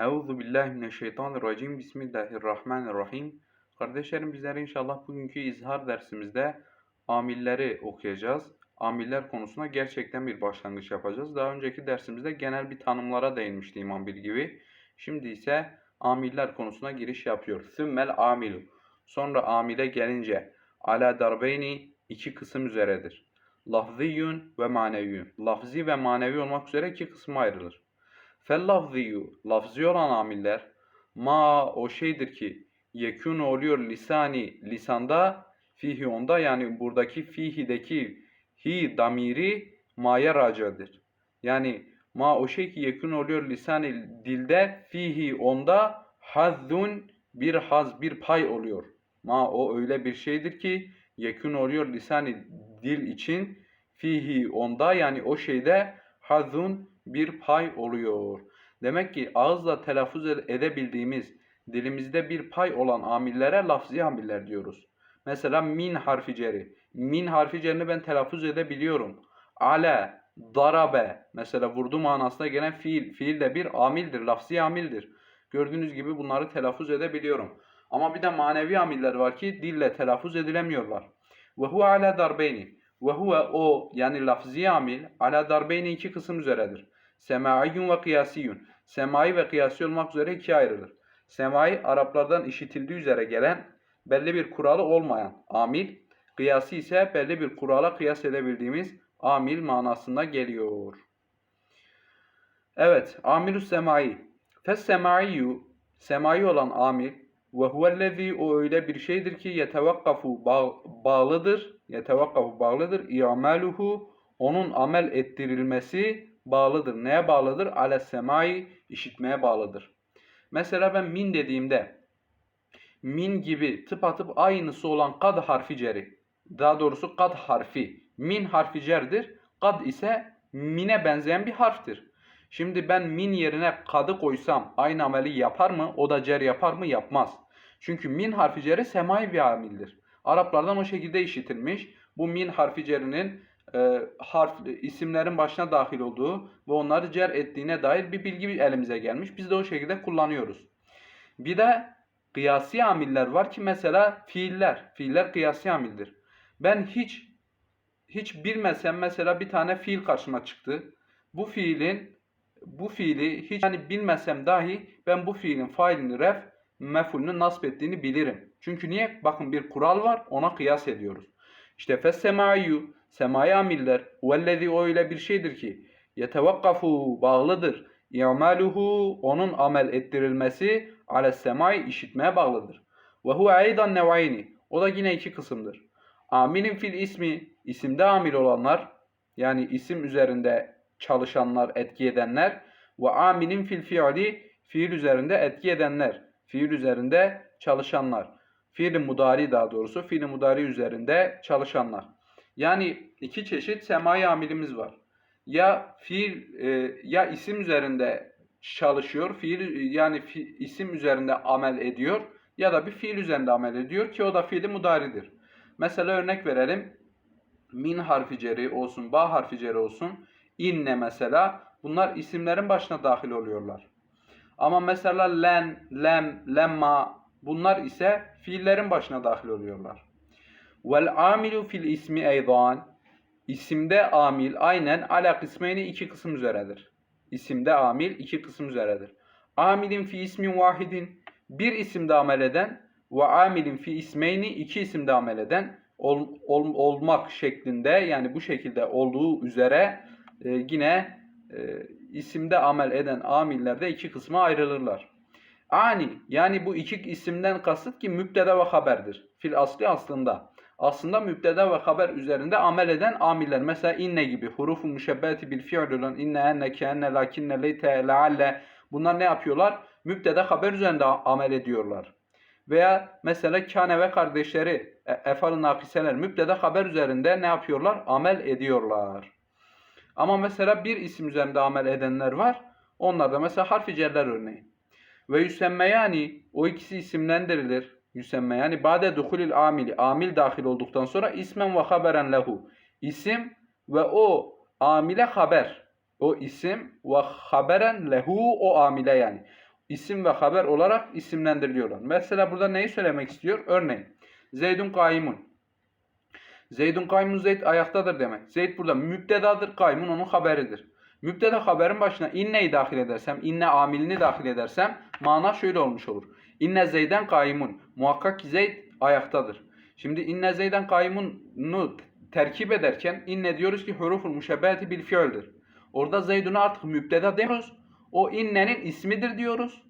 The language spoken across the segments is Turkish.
Euzu billahi mineşşeytanirracim. Bismillahirrahmanirrahim. Kardeşlerim bizler inşallah bugünkü izhar dersimizde amilleri okuyacağız. Amiller konusuna gerçekten bir başlangıç yapacağız. Daha önceki dersimizde genel bir tanımlara değinmişti İmam bir gibi. Şimdi ise amiller konusuna giriş yapıyor. Sümmel amilu. Sonra amile gelince ala darbeyni iki kısım üzeredir. Lafziyun ve maneviyun. Lafzi ve manevi olmak üzere iki kısma ayrılır. Fellafziyu, lafzi olan amiller, ma o şeydir ki yekun oluyor lisani lisanda fihi onda yani buradaki fihideki hi damiri ma'ya racadır. Yani ma o şey ki yekun oluyor lisani dilde fihi onda hazzun bir haz bir pay oluyor. Ma o öyle bir şeydir ki yekun oluyor lisani dil için fihi onda yani o şeyde hazun bir pay oluyor. Demek ki ağızla telaffuz edebildiğimiz dilimizde bir pay olan amillere lafzi amiller diyoruz. Mesela min harfi ceri. Min harfi cerini ben telaffuz edebiliyorum. Ale, darabe mesela vurdu manasına gelen fiil. Fiil de bir amildir, lafzi amildir. Gördüğünüz gibi bunları telaffuz edebiliyorum. Ama bir de manevi amiller var ki dille telaffuz edilemiyorlar. Ve huve ala darbeyni. Ve huve o yani lafzi amil ala darbeyni iki kısım üzeredir. Semaiyyun ve kıyasiyun. Semai ve kıyasi olmak üzere ikiye ayrılır. Semai Araplardan işitildiği üzere gelen belli bir kuralı olmayan amil, kıyasi ise belli bir kurala kıyas edebildiğimiz amil manasında geliyor. Evet, amilus semai. Fes semaiyu, semai olan amil ve huvellezî o öyle bir şeydir ki yetevakkafu bağlıdır, yetevakkafu bağlıdır, i'maluhu onun amel ettirilmesi bağlıdır. Neye bağlıdır? Ale semai işitmeye bağlıdır. Mesela ben min dediğimde min gibi tıpatıp aynısı olan kad harfi ceri. Daha doğrusu kad harfi. Min harfi cerdir. Kad ise mine benzeyen bir harftir. Şimdi ben min yerine kadı koysam aynı ameli yapar mı? O da cer yapar mı? Yapmaz. Çünkü min harfi ceri semai bir amildir. Araplardan o şekilde işitilmiş. Bu min harfi cerinin e, harf isimlerin başına dahil olduğu ve onları cer ettiğine dair bir bilgi elimize gelmiş. Biz de o şekilde kullanıyoruz. Bir de kıyasi amiller var ki mesela fiiller. Fiiller kıyasi amildir. Ben hiç hiç bilmesem mesela bir tane fiil karşıma çıktı. Bu fiilin bu fiili hiç yani bilmesem dahi ben bu fiilin failini ref mefulünü nasip ettiğini bilirim. Çünkü niye? Bakın bir kural var ona kıyas ediyoruz. İşte fessemâyu semai amiller vellezi o öyle bir şeydir ki yetevakkafu bağlıdır. İ'maluhu onun amel ettirilmesi ale semai işitmeye bağlıdır. Ve huve aydan nev'ayni o da yine iki kısımdır. Amilin fil ismi isimde amil olanlar yani isim üzerinde çalışanlar, etki edenler ve amilin fil fiili fiil üzerinde etki edenler, fiil üzerinde çalışanlar. Fiil mudari daha doğrusu fiil mudari üzerinde çalışanlar. Yani iki çeşit semai amilimiz var. Ya fiil e, ya isim üzerinde çalışıyor, fiil yani isim üzerinde amel ediyor ya da bir fiil üzerinde amel ediyor ki o da fiili mudaridir. Mesela örnek verelim. Min harfi ceri olsun, ba harfi ceri olsun, inne mesela bunlar isimlerin başına dahil oluyorlar. Ama mesela len, lem, lemma bunlar ise fiillerin başına dahil oluyorlar. Vel amilu fil ismi eydan. İsimde amil aynen ala kısmeyni iki kısım üzeredir. İsimde amil iki kısım üzeredir. Amilin fi ismin vahidin bir isimde amel eden ve amilin fi ismeyni iki isimde amel eden ol, ol, olmak şeklinde yani bu şekilde olduğu üzere e, yine e, isimde amel eden amillerde iki kısma ayrılırlar. Ani yani bu iki isimden kasıt ki mübdeda ve haberdir. Fil asli aslında aslında mübdeda ve haber üzerinde amel eden amiller. Mesela inne gibi hurufu müşebbeti bil fiil olan inne enne keenne lakinne leyte lealle bunlar ne yapıyorlar? Mübdeda haber üzerinde amel ediyorlar. Veya mesela kâne ve kardeşleri e, efal nakiseler mübdeda haber üzerinde ne yapıyorlar? Amel ediyorlar. Ama mesela bir isim üzerinde amel edenler var. Onlar da mesela harfi cerler örneği. Ve yüsemmeyani o ikisi isimlendirilir yüsemme yani bade duhulil amili amil dahil olduktan sonra ismen ve haberen lehu isim ve o amile haber o isim ve haberen lehu o amile yani isim ve haber olarak isimlendiriliyorlar. Mesela burada neyi söylemek istiyor? Örneğin Zeydun kaimun. Zeydun kaimun Zeyd ayaktadır demek. Zeyd burada mübdedadır, kaimun onun haberidir. Mübdeda haberin başına inneyi dahil edersem, inne amilini dahil edersem mana şöyle olmuş olur. İnne Zeyden kaimun. Muhakkak ki Zeyd ayaktadır. Şimdi inne Zeyden kaimun'u terkip ederken inne diyoruz ki huruful müşebbeheti bil fiildir. Orada Zeydun'a artık mübdeda demiyoruz. O innenin ismidir diyoruz.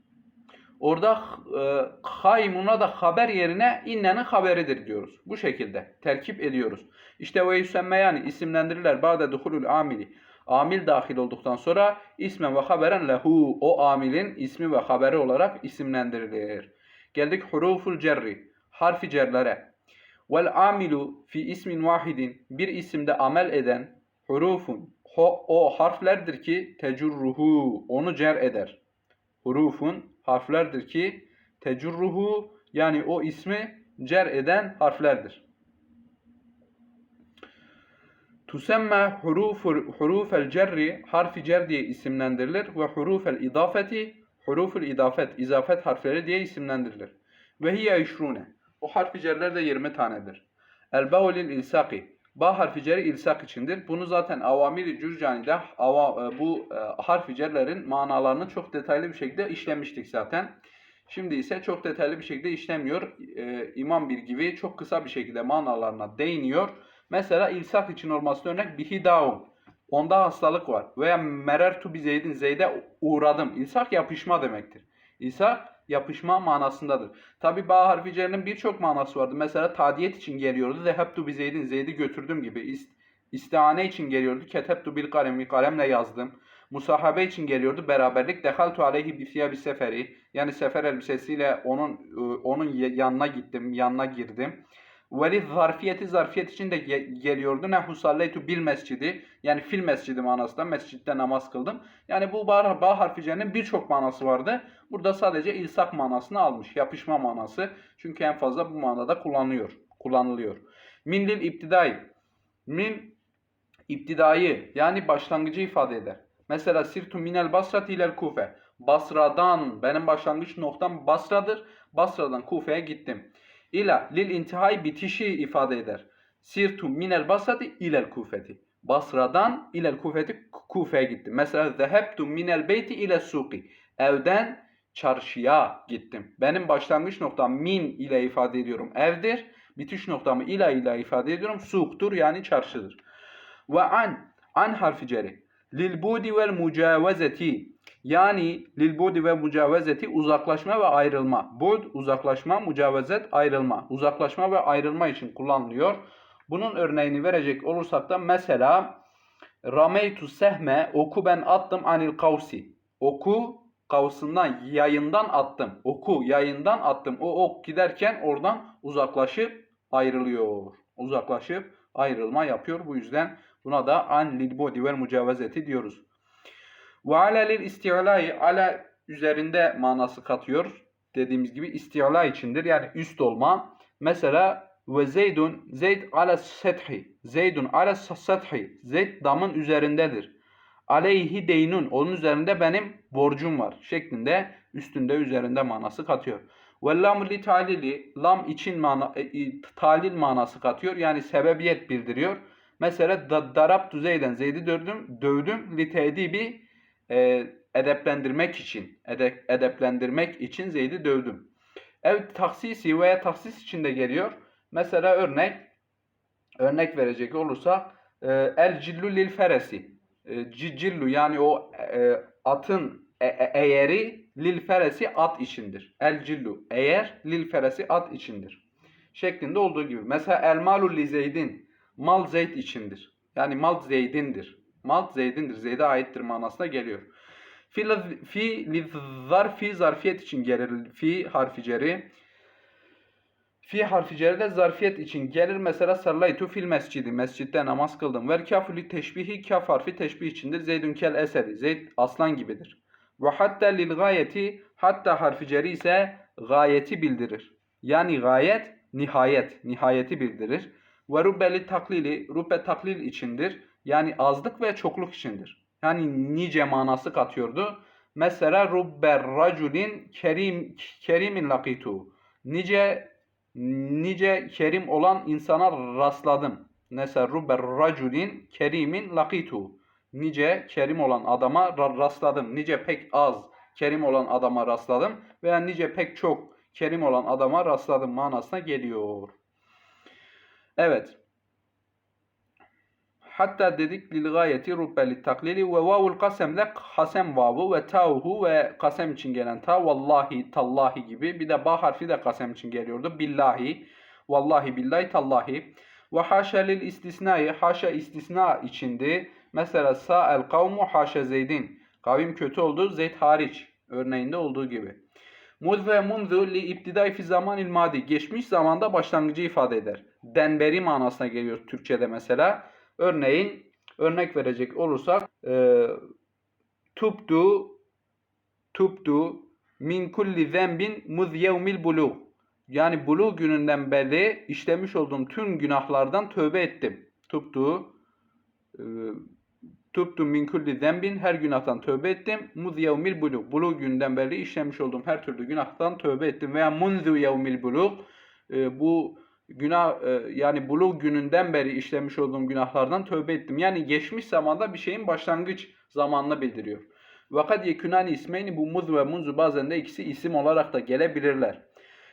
Orada e, kaimuna da haber yerine innenin haberidir diyoruz. Bu şekilde terkip ediyoruz. İşte ve yüsemme yani isimlendirirler ba'de duhulul amili. Amil dahil olduktan sonra ismen ve haberen lehu. O amilin ismi ve haberi olarak isimlendirilir. Geldik huruful cerri. Harfi cerlere. Vel amilu fi ismin vahidin. Bir isimde amel eden hurufun. Ho, o harflerdir ki tecurruhu. Onu cer eder. Hurufun harflerdir ki tecurruhu yani o ismi cer eden harflerdir. Huruful hurufel cerri harfi cer diye isimlendirilir ve hurufel idafeti huruful idafet izafet harfleri diye isimlendirilir. Ve hiye işrune. O harfi cerler de 20 tanedir. El baulil ilsaki. Ba harfi ceri ilsak içindir. Bunu zaten avamiri cürcani'de ava, e, bu e, harfi cerlerin manalarını çok detaylı bir şekilde işlemiştik zaten. Şimdi ise çok detaylı bir şekilde işlemiyor. E, İmam bir gibi çok kısa bir şekilde manalarına değiniyor. Mesela ilsak için olması örnek bihidaum. Onda hastalık var. Veya merertu bi zeydin zeyde uğradım. İlsak yapışma demektir. İlsak yapışma manasındadır. Tabi ba harfi cerinin birçok manası vardı. Mesela tadiyet için geliyordu. Zehebtu bi zeydin zeydi götürdüm gibi. İst, istihane için geliyordu. Ketebtu bil kalemi kalemle yazdım. Musahabe için geliyordu. Beraberlik. Dehaltu aleyhi bi bir seferi. Yani sefer elbisesiyle onun onun yanına gittim. Yanına girdim. Veli zarfiyeti zarfiyet için de ge- geliyordu. Nehu salleytu bil mescidi. Yani fil mescidi manasında mescitte namaz kıldım. Yani bu ba, ba harfi cerinin birçok manası vardı. Burada sadece ilsak manasını almış. Yapışma manası. Çünkü en fazla bu manada kullanılıyor. Kullanılıyor. Min lil iptidai. Min iptidayı yani başlangıcı ifade eder. Mesela sirtu minel basrati ilel kufe. Basra'dan benim başlangıç noktam Basra'dır. Basra'dan Kufe'ye gittim. İla lil intihai bitişi ifade eder. Sirtu minel basrati ilel kufeti. Basra'dan ilel kufeti Kufe'ye gittim. Mesela zehebtu minel beyti ile suki. Evden çarşıya gittim. Benim başlangıç noktam min ile ifade ediyorum evdir. Bitiş noktamı ila ile ifade ediyorum. Suktur yani çarşıdır. Ve an, an harfi ceri. Lil budi vel mucavezeti. Yani lil ve mucavezeti uzaklaşma ve ayrılma. Bud uzaklaşma, mucavezet ayrılma. Uzaklaşma ve ayrılma için kullanılıyor. Bunun örneğini verecek olursak da mesela Rameytu sehme oku ben attım anil kavsi. Oku kavsından yayından attım. Oku yayından attım. O ok giderken oradan uzaklaşıp ayrılıyor. Uzaklaşıp ayrılma yapıyor. Bu yüzden buna da an lil budi vel diyoruz. Ve ala lil isti'lai ala üzerinde manası katıyor. Dediğimiz gibi isti'la içindir. Yani üst olma. Mesela ve Zeydun Zeyd ala sethi. Zeydun ala sethi. Zeyd damın üzerindedir. Aleyhi deynun. Onun üzerinde benim borcum var. Şeklinde üstünde üzerinde manası katıyor. Ve lamu li talili. Lam için mana, e, talil manası katıyor. Yani sebebiyet bildiriyor. Mesela da, darabtu Zeyden. Zeyd'i dövdüm. Dövdüm. Li tedibi e, edeplendirmek için. Ede, edeplendirmek için Zeyd'i dövdüm. Ev taksisi veya taksis içinde geliyor. Mesela örnek örnek verecek olursa e, el cillu lil feresi. E, cillu yani o e, atın e, e, eğeri lil feresi at içindir. El cillu eğer lil feresi at içindir. Şeklinde olduğu gibi. Mesela el malu li zeydin mal zeyd içindir. Yani mal zeydindir. Mal zeydindir. Zeyd'e aittir manasına geliyor. Fi, fi li zarfi zarfiyet için gelir. Fi harfi ceri. Fi harfi ceride zarfiyet için gelir. Mesela sallaytu fil mescidi. Mescitte namaz kıldım. Ver kafu li teşbihi. Kaf harfi teşbih içindir. Zeydun kel esedi. Zeyd aslan gibidir. Ve hatta lil gayeti. Hatta harfi ceri ise gayeti bildirir. Yani gayet nihayet. Nihayeti bildirir. Ve rubbeli taklili. Rubbe taklil içindir. Yani azlık ve çokluk içindir. Yani nice manası katıyordu. Mesela rubber raculin kerim kerimin lakitu. Nice nice kerim olan insana rastladım. Mesela rubber raculin kerimin lakitu. Nice kerim olan adama ra- rastladım. Nice pek az kerim olan adama rastladım veya nice pek çok kerim olan adama rastladım manasına geliyor. Evet. Hatta dedik lil gayeti rubbeli taklili ve vavul kasemle kasem vavu ve tauhu ve kasem için gelen ta vallahi tallahi gibi bir de ba harfi de kasem için geliyordu. Billahi vallahi billahi tallahi ve haşa lil istisnai haşa istisna içindi. Mesela sa'el kavmu haşa zeydin. Kavim kötü oldu Zeyd hariç örneğinde olduğu gibi. Muz ve munzu li iptidai fi zamanil madi. Geçmiş zamanda başlangıcı ifade eder. Denberi manasına geliyor Türkçede mesela. Örneğin örnek verecek olursak e, tubdu tubdu min kulli zenbin muz yevmil buluğ. Yani buluğ gününden beri işlemiş olduğum tüm günahlardan tövbe ettim. Tubdu e, Tubtu min kulli zenbin her günahtan tövbe ettim. Muz yevmil buluk. Buluk günden beri işlemiş olduğum her türlü günahtan tövbe ettim. Veya munzu yevmil buluk. E, bu günah e, yani buluk gününden beri işlemiş olduğum günahlardan tövbe ettim. Yani geçmiş zamanda bir şeyin başlangıç zamanını bildiriyor. Vakat yekunani ismeyni bu muz ve munzu bazen de ikisi isim olarak da gelebilirler.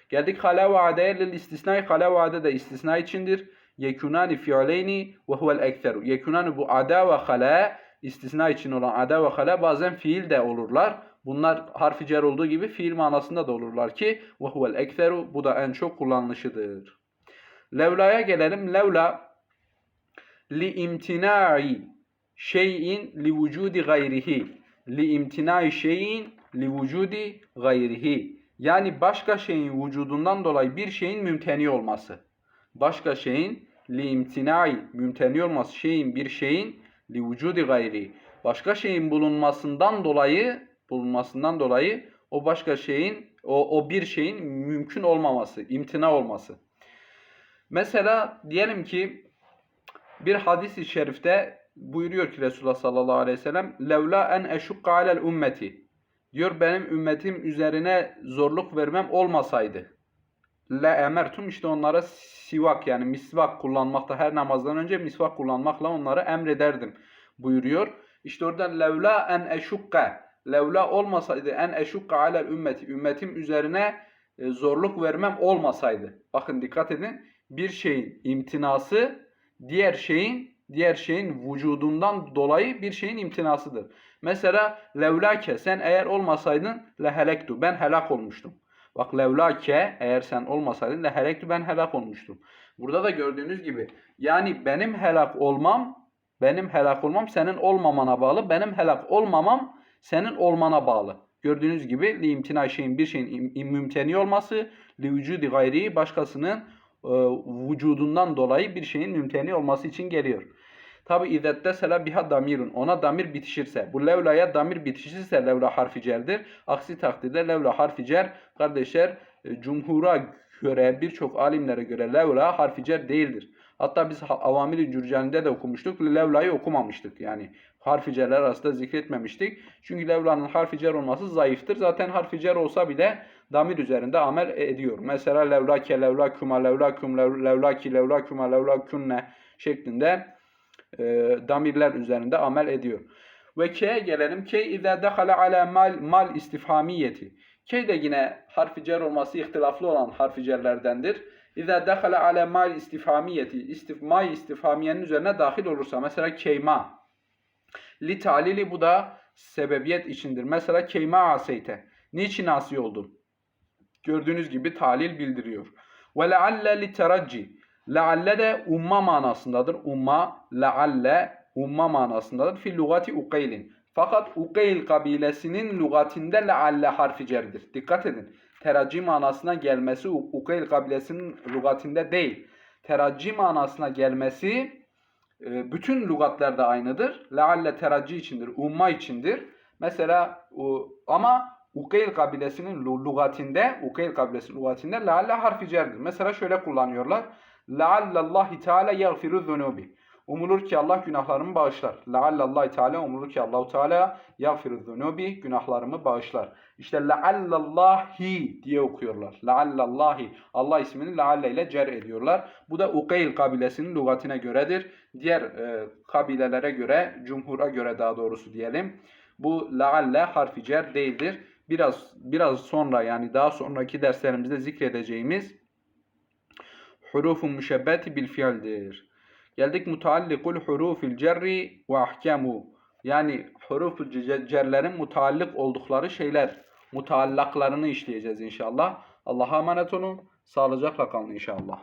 Geldik hala vaadeye lil istisnai. Hala vaade de istisna içindir. Yekunani fiileyni ve huvel ekseru. Yekunani bu ada ve hala istisna için olan ada ve hala bazen fiil de olurlar. Bunlar harfi cer olduğu gibi fiil manasında da olurlar ki ve huvel ekseru bu da en çok kullanılışıdır. Levla'ya gelelim. Levla li imtinai şeyin li vücudi gayrihi. Li imtinai şeyin li vücudi gayrihi. Yani başka şeyin vücudundan dolayı bir şeyin mümteni olması. Başka şeyin li imtinai mümteni olması şeyin bir şeyin li vücudi gayri. Başka şeyin bulunmasından dolayı bulunmasından dolayı o başka şeyin o, o bir şeyin mümkün olmaması, imtina olması. Mesela diyelim ki bir hadis-i şerifte buyuruyor ki Resulullah sallallahu aleyhi ve sellem levla en eşukka alel ümmeti diyor benim ümmetim üzerine zorluk vermem olmasaydı le emertum işte onlara sivak yani misvak kullanmakta her namazdan önce misvak kullanmakla onları emrederdim buyuruyor. İşte orada levla en eşukka levla olmasaydı en eşukka alel ümmeti ümmetim üzerine e, zorluk vermem olmasaydı. Bakın dikkat edin. Bir şeyin imtinası diğer şeyin diğer şeyin vücudundan dolayı bir şeyin imtinasıdır. Mesela levlake sen eğer olmasaydın lehelektu ben helak olmuştum. Bak levlake eğer sen olmasaydın lehelektu ben helak olmuştum. Burada da gördüğünüz gibi yani benim helak olmam benim helak olmam senin olmamana bağlı. Benim helak olmamam senin olmana bağlı. Gördüğünüz gibi li imtina şeyin bir şeyin im, im- mümteni olması, li vücudi gayri başkasının e, vücudundan dolayı bir şeyin mümteni olması için geliyor. Tabi izzette sela biha damirun. Ona damir bitişirse. Bu levlaya damir bitişirse levla harfi cerdir. Aksi takdirde levla harfi cer. Kardeşler e, cumhura göre birçok alimlere göre levla harfi cer değildir. Hatta biz Avamil-i Cürcani'de de okumuştuk. Levla'yı okumamıştık. Yani harfi cerler arasında zikretmemiştik. Çünkü levla'nın harfi cer olması zayıftır. Zaten harfi cer olsa bile damir üzerinde amel ediyor. Mesela levlake, levlakuma, levlakum, lev- levlaki, levlakuma, levlakunne şeklinde e, damirler üzerinde amel ediyor. Ve ke'ye gelelim. Ke izâ dekhala ala mal, mal istifhamiyeti. Ke de yine harfi cer olması ihtilaflı olan harfi cerlerdendir. İzâ dekhala ala mal istifhamiyeti. Istif, may istifhamiyenin üzerine dahil olursa. Mesela keyma. Li talili bu da sebebiyet içindir. Mesela keyma aseyte. Niçin asi oldun? Gördüğünüz gibi talil bildiriyor. Ve lealle li teracci. Lealle de umma manasındadır. Umma, lealle umma manasındadır. Fi lugati uqeylin. Fakat Ukeyl kabilesinin lügatinde lealle harfi cerdir. Dikkat edin. Teracci manasına gelmesi Ukeyl kabilesinin lügatinde değil. Teracci manasına gelmesi e, bütün lügatlarda aynıdır. Lealle teracci içindir, umma içindir. Mesela ama Ukeyl kabilesinin lügatinde, Ukeyl kabilesinin lügatinde lealle harfi cerdir. Mesela şöyle kullanıyorlar. Leallallahi teala yagfiru zunubi. Umulur ki Allah günahlarımı bağışlar. Leallallahi Teala umulur ki Allahu Teala yagfiru zunubi günahlarımı bağışlar. İşte leallallahi diye okuyorlar. Leallallahi. Allah ismini lealle ile cer ediyorlar. Bu da Ukeyl kabilesinin lügatine göredir. Diğer e, kabilelere göre, cumhura göre daha doğrusu diyelim. Bu lealle harfi cer değildir. Biraz biraz sonra yani daha sonraki derslerimizde zikredeceğimiz hurufun müşebbeti bil fiildir. Geldik mutallikul hurufil cerri ve ahkamu. Yani huruf cerlerin mutallik oldukları şeyler, mutallaklarını işleyeceğiz inşallah. Allah'a emanet olun. Sağlıcakla kalın inşallah.